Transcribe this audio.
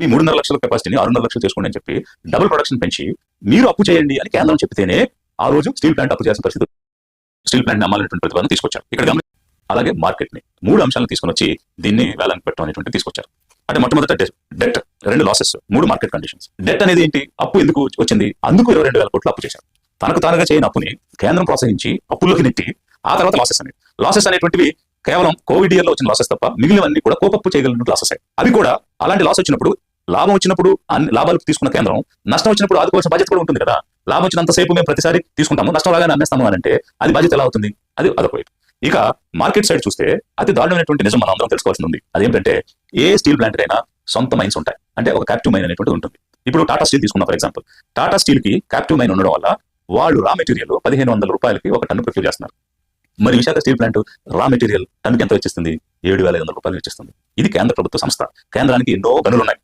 మీ మూడున్నర లక్షల కెపాసిటీని ఆరున్నర లక్షలు చేసుకోండి అని చెప్పి డబుల్ ప్రొడక్షన్ పెంచి మీరు అప్పు చేయండి అని కేంద్రం చెప్తేనే ఆ రోజు స్టీల్ ప్లాంట్ అప్పు చేసిన పరిస్థితి స్టీల్ ప్లాంట్ అమ్మాలనేటువంటి ప్రతిపాదన తీసుకొచ్చారు. ఇక్కడ అలాగే మార్కెట్ని మూడు అంశాలను తీసుకొని వచ్చి దీన్ని వేలానికి పెట్టడం అనేటువంటి తీసుకొచ్చారు. అంటే మొట్టమొదట డెట్ రెండు లాసెస్ మూడు మార్కెట్ కండిషన్స్ డెట్ అనేది ఏంటి? అప్పు ఎందుకు వచ్చింది? అందుకు ఇరవై రెండు వేల కోట్లు అప్పు చేశారు. తనకు తానుగా చేయని అప్పుని కేంద్రం ప్రోత్సహించి అప్పుల్లోకి నెట్టి ఆ తర్వాత లాసెస్ అనేవి. లాసెస్ అనేటువంటివి కేవలం కోవిడ్ ఇయర్లో వచ్చిన లాసెస్ తప్ప మిగిలినవన్నీ కూడా కోపప్పు చేయగలిగిన లాసెస్ అవి కూడా అలాంటి లాస్ వచ్చినప్పుడు లాభం వచ్చినప్పుడు అన్ని లాభాలు తీసుకున్న కేంద్రం నష్టం వచ్చినప్పుడు ఆదుకోవాల్సిన బాధ్యత కూడా ఉంటుంది కదా. లాభం వచ్చినంతసేపు మేము ప్రతిసారి తీసుకుంటాము నష్టం రాగానే అమ్మేస్తాము అని అంటే అది బాధ్యత ఎలా అవుతుంది? అది అదొక వైపు. ఇక మార్కెట్ సైడ్ చూస్తే అతి దారుణమైనటువంటి నిజం మనం అందరం తెలుసుకోవాల్సి ఉంది. అదేంటంటే ఏ స్టీల్ ప్లాంట్ అయినా సొంత మైన్స్ ఉంటాయి. అంటే ఒక క్యాప్టివ్ మైన్ అనేటువంటి ఉంటుంది. ఇప్పుడు టాటా స్టీల్ తీసుకున్నాం ఫర్ ఎగ్జాంపుల్ టాటా స్టీల్కి క్యాప్టివ్ మైన్ ఉండడం వల్ల వాళ్ళు రా మెటీరియల్ పదిహేను వందల రూపాయలకి ఒక టన్ను ప్రొక్యూర్ చేస్తున్నారు. మరి Visakha steel plant raw material టన్నుకి ఎంత వచ్చేస్తుంది? ఏడు వేల ఐదు వందల రూపాయలు వచ్చేస్తుంది. ఇది కేంద్ర ప్రభుత్వ సంస్థ. కేంద్రానికి ఎన్నో గనులు ఉన్నాయి.